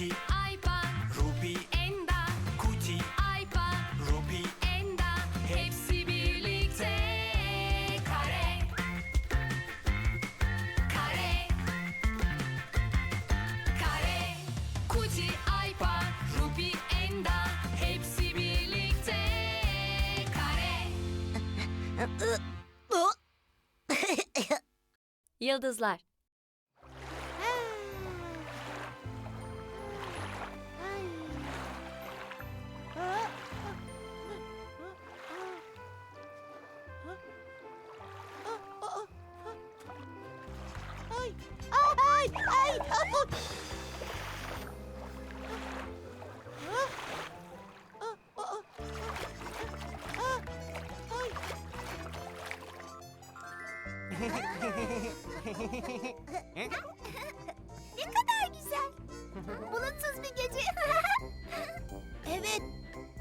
Kuti, Aypa, Ruby, Enda, Kuti, Aypa, Ruby, Enda. Hepsi birlikte. Kare kare kare. Kuti, Aypa, Ruby, Enda. Hepsi birlikte. Kare. Yıldızlar ay, ay, ay. Ne kadar güzel. Bulutsuz bir gece. Evet,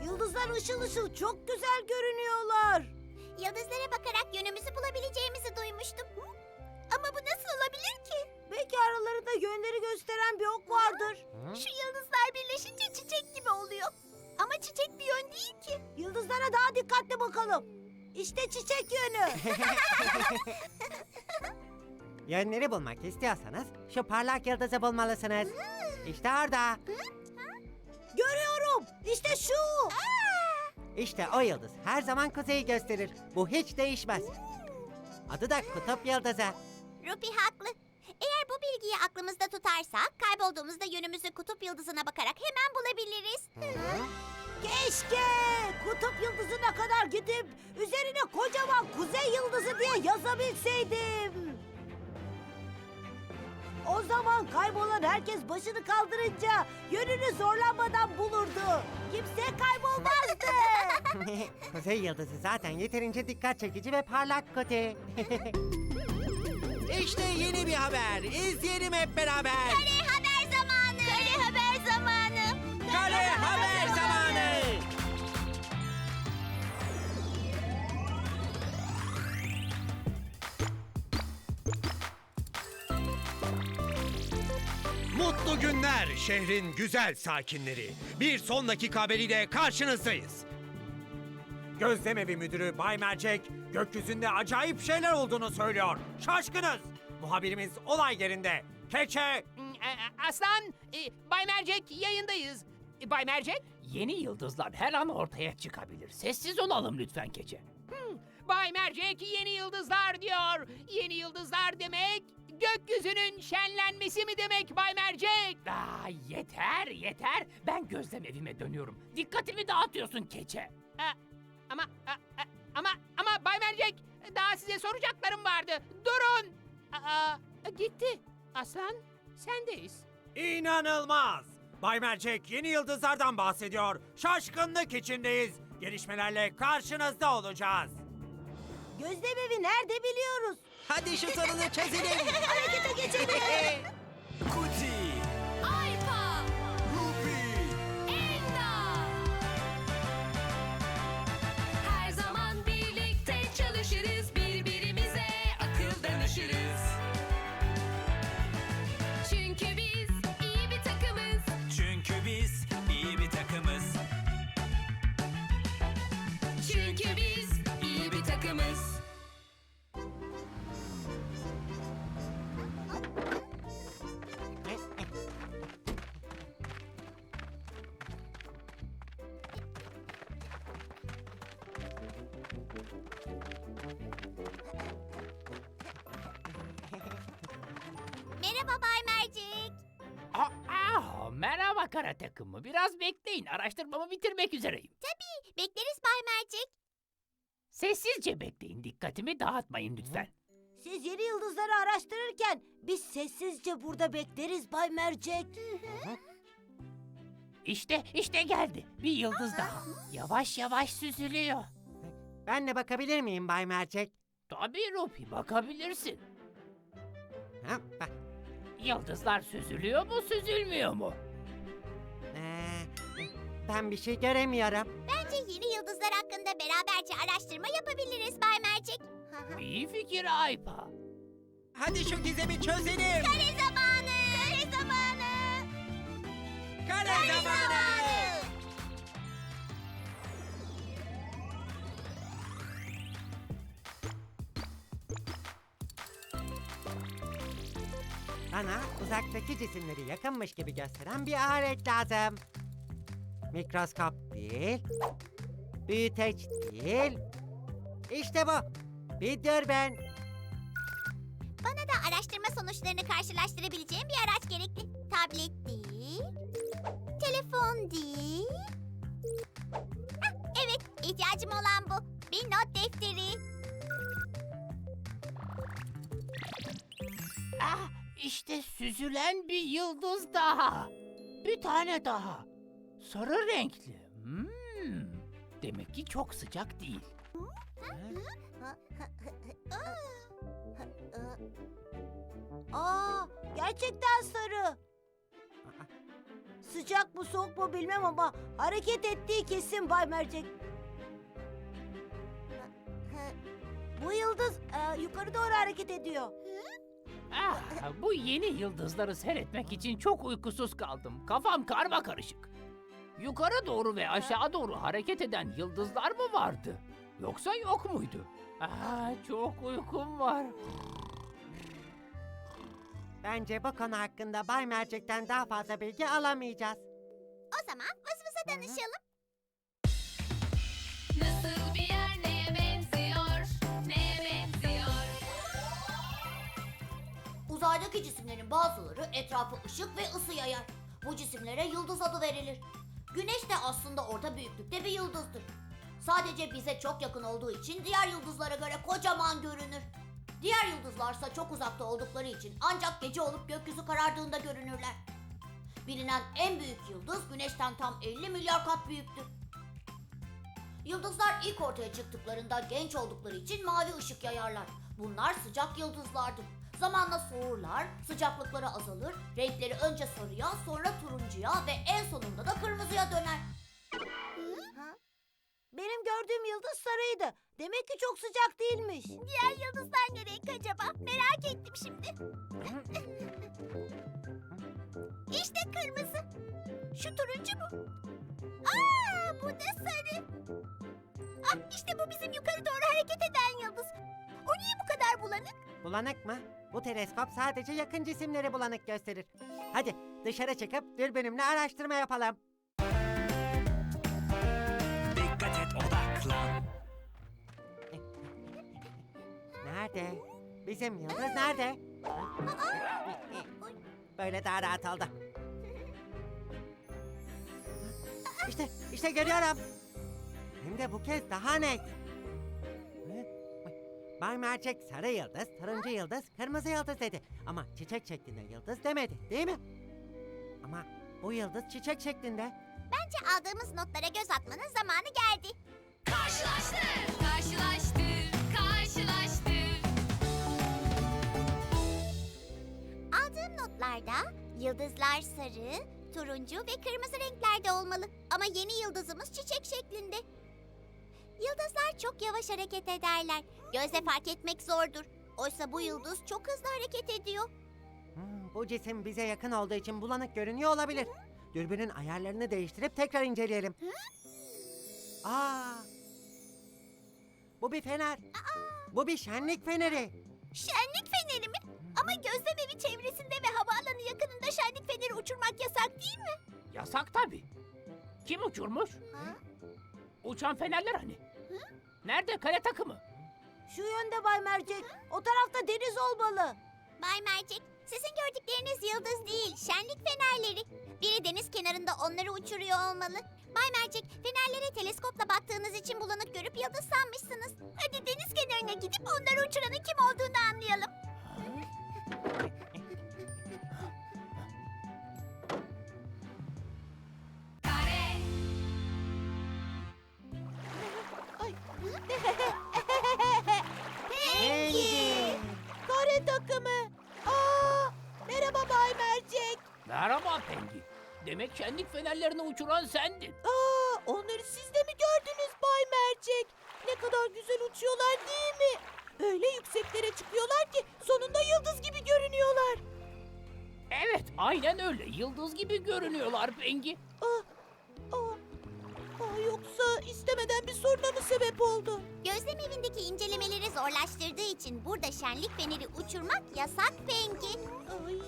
yıldızlar ışıl ışıl çok güzel görünüyorlar. Yıldızlara bakarak yönümüzü bulabileceğimizi duymuştum. Ama bu nasıl olabilir ki? Belki aralarında yönleri gösteren bir ok vardır. Şu yıldızlar birleşince çiçek gibi oluyor. Ama çiçek bir yön değil ki. Yıldızlara daha dikkatli bakalım. İşte çiçek yönü. Yönleri bulmak istiyorsanız şu parlak yıldızı bulmalısınız. İşte orada. Görüyorum. İşte şu. İşte o yıldız her zaman kuzeyi gösterir. Bu hiç değişmez. Adı da kutup yıldızı. Rupi haklı. Bu bilgiyi aklımızda tutarsak kaybolduğumuzda yönümüzü kutup yıldızına bakarak hemen bulabiliriz. Keşke kutup yıldızına kadar gidip üzerine kocaman kuzey yıldızı diye yazabilseydim. O zaman kaybolan herkes başını kaldırınca yönünü zorlanmadan bulurdu. Kimse kaybolmazdı. Kuzey yıldızı zaten yeterince dikkat çekici ve parlak kutu. işte yeni bir haber. İzleyelim hep beraber. Kare haber zamanı. Kare haber zamanı. Kale haber zamanı. Mutlu günler şehrin güzel sakinleri. Bir son dakika haberiyle karşınızdayız. Gözlemevi müdürü Bay Mercek gökyüzünde acayip şeyler olduğunu söylüyor. Şaşkınız. Muhabirimiz olay yerinde. Keçe E, Aslan, e, Bay Mercek yayındayız. E, Bay Mercek? Yeni yıldızlar her an ortaya çıkabilir. Sessiz olalım lütfen keçe. Bay Mercek yeni yıldızlar diyor. Yeni yıldızlar demek gökyüzünün şenlenmesi mi demek Bay Mercek? Aa, yeter yeter. Ben gözlem evime dönüyorum. Dikkatimi dağıtıyorsun keçe. E, ama ama ama Bay Mercek daha size soracaklarım vardı. Durun. Aa, gitti. Aslan sendeyiz. inanılmaz. Bay Mercek yeni yıldızlardan bahsediyor. Şaşkınlık içindeyiz. Gelişmelerle karşınızda olacağız. Gözlemevi nerede biliyoruz. Hadi şu sorunu çözelim. Harekete geçelim. Kuti, merhaba kara takımı. Biraz bekleyin. Araştırmamı bitirmek üzereyim. Bekleriz Bay Mercek. Sessizce bekleyin. Dikkatimi dağıtmayın lütfen. Siz yeni yıldızları araştırırken biz sessizce burada bekleriz Bay Mercek. İşte, işte geldi. Bir yıldız daha. Yavaş yavaş süzülüyor. Ben de bakabilir miyim Bay Mercek? Tabii Rupi bakabilirsin. Ha, bak. Yıldızlar süzülüyor mu süzülmüyor mu? Ben bir şey göremiyorum. Bence yeni yıldızlar hakkında beraberce araştırma yapabiliriz Bay Mercek. İyi fikir Aypa. Hadi şu gizemi çözelim. Kare zamanı! Kare zamanı! Kare zamanı. Bana uzaktaki cisimleri yakınmış gibi gösteren bir alet lazım. Mikroskop değil. Büyüteç değil. İşte bu. Bir dürbün. Bana da araştırma sonuçlarını karşılaştırabileceğim bir araç gerekli. Tablet değil. Telefon değil. Hah, evet, ihtiyacım olan bu. Bir not defteri. Ah, işte süzülen bir yıldız daha. Bir tane daha. Sarı renkli. Hmm. Demek ki çok sıcak değil. Aa, gerçekten sarı. Sıcak mı soğuk mu bilmem ama hareket ettiği kesin Bay Mercek. Bu yıldız e, yukarı doğru hareket ediyor. Ah, bu yeni yıldızları seyretmek için çok uykusuz kaldım. Kafam karma karışık. Yukarı doğru ve aşağı doğru hareket eden yıldızlar mı vardı? Yoksa yok muydu? Ah, çok uykum var. Bence bu konu hakkında Bay Mercek'ten daha fazla bilgi alamayacağız. O zaman vız vıza danışalım. Nasıl bir yer neye benziyor? Neye benziyor? Uzaydaki cisimlerin bazıları etrafı ışık ve ısı yayar. Bu cisimlere yıldız adı verilir. Güneş de aslında orta büyüklükte bir yıldızdır. Sadece bize çok yakın olduğu için diğer yıldızlara göre kocaman görünür. Diğer yıldızlarsa çok uzakta oldukları için ancak gece olup gökyüzü karardığında görünürler. Bilinen en büyük yıldız Güneş'ten tam 50 milyar kat büyüktür. Yıldızlar ilk ortaya çıktıklarında genç oldukları için mavi ışık yayarlar. Bunlar sıcak yıldızlardır. Zamanla soğurlar, sıcaklıkları azalır, renkleri önce sarıya, sonra turuncuya ve en sonunda da kırmızıya döner. Benim gördüğüm yıldız sarıydı. Demek ki çok sıcak değilmiş. Diğer yıldızlar ne renk acaba? Merak ettim şimdi. işte kırmızı. Şu turuncu mu? Aa, bu da sarı. Ah, işte bu bizim yukarı doğru hareket eden yıldız. O niye bu kadar bulanık? Bulanık mı? Bu teleskop sadece yakın cisimleri bulanık gösterir. Hadi dışarı çıkıp dürbünümle araştırma yapalım. Dikkat et odaklan. Nerede? Bizim yıldız nerede? Böyle daha rahat oldu. İşte, işte görüyorum. Hem de bu kez daha net. Bay Mercek sarı yıldız, turuncu yıldız, kırmızı yıldız dedi. Ama çiçek şeklinde yıldız demedi, değil mi? Ama bu yıldız çiçek şeklinde. Bence aldığımız notlara göz atmanın zamanı geldi. Karşılaştır, karşılaştır, karşılaştır. Aldığım notlarda yıldızlar sarı, turuncu ve kırmızı renklerde olmalı. Ama yeni yıldızımız çiçek şeklinde. Yıldızlar çok yavaş hareket ederler. Gözle fark etmek zordur. Oysa bu yıldız çok hızlı hareket ediyor. Hmm, bu cisim bize yakın olduğu için bulanık görünüyor olabilir. Dürbünün ayarlarını değiştirip tekrar inceleyelim. Aa! Bu bir fener. Bu bir şenlik feneri. Şenlik feneri mi? Ama gözlemevi çevresinde ve havaalanı yakınında şenlik feneri uçurmak yasak değil mi? Yasak tabii. Kim uçurmuş? Uçan fenerler hani? Nerede kale takımı? Şu yönde Bay Mercek. O tarafta deniz olmalı. Bay Mercek, sizin gördükleriniz yıldız değil, şenlik fenerleri. Biri deniz kenarında onları uçuruyor olmalı. Bay Mercek, fenerlere teleskopla baktığınız için bulanık görüp yıldız sanmışsınız. Hadi deniz kenarına gidip onları Pengi. Demek şenlik fenerlerini uçuran sendin. Aa, onları siz de mi gördünüz Bay Mercek? Ne kadar güzel uçuyorlar değil mi? Öyle yükseklere çıkıyorlar ki sonunda yıldız gibi görünüyorlar. Evet, aynen öyle. Yıldız gibi görünüyorlar Pengi. Aa, aa, aa, yoksa istemeden bir soruna mı sebep oldu? Gözlem evindeki incelemeleri zorlaştırdığı için burada şenlik feneri uçurmak yasak Pengi. Ay,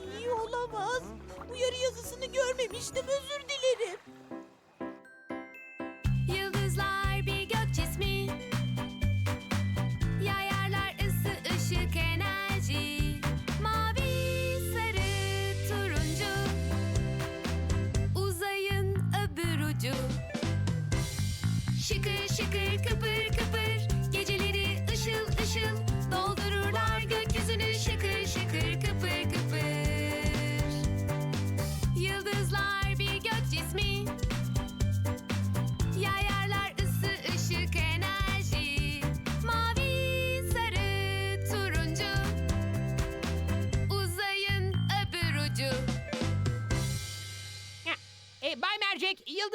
bu yarı yazısını görmemiştim özür dilerim.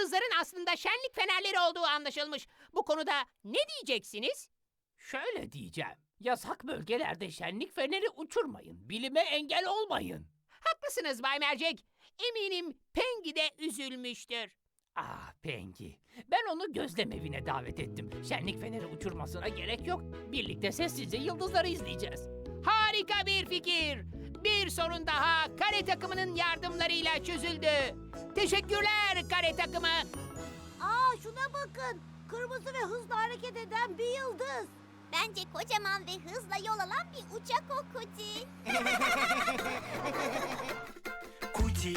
Yıldızların aslında şenlik fenerleri olduğu anlaşılmış. Bu konuda ne diyeceksiniz? Şöyle diyeceğim. Yasak bölgelerde şenlik feneri uçurmayın. Bilime engel olmayın. Haklısınız Bay Mercek. Eminim Pengi de üzülmüştür. Ah Pengi. Ben onu gözlem evine davet ettim. Şenlik feneri uçurmasına gerek yok. Birlikte sessizce yıldızları izleyeceğiz. Harika bir fikir. Bir sorun daha kare takımının yardımlarıyla çözüldü. Teşekkürler kare takımı. Aa şuna bakın. Kırmızı ve hızlı hareket eden bir yıldız. Bence kocaman ve hızla yol alan bir uçak o Kuti. Kuti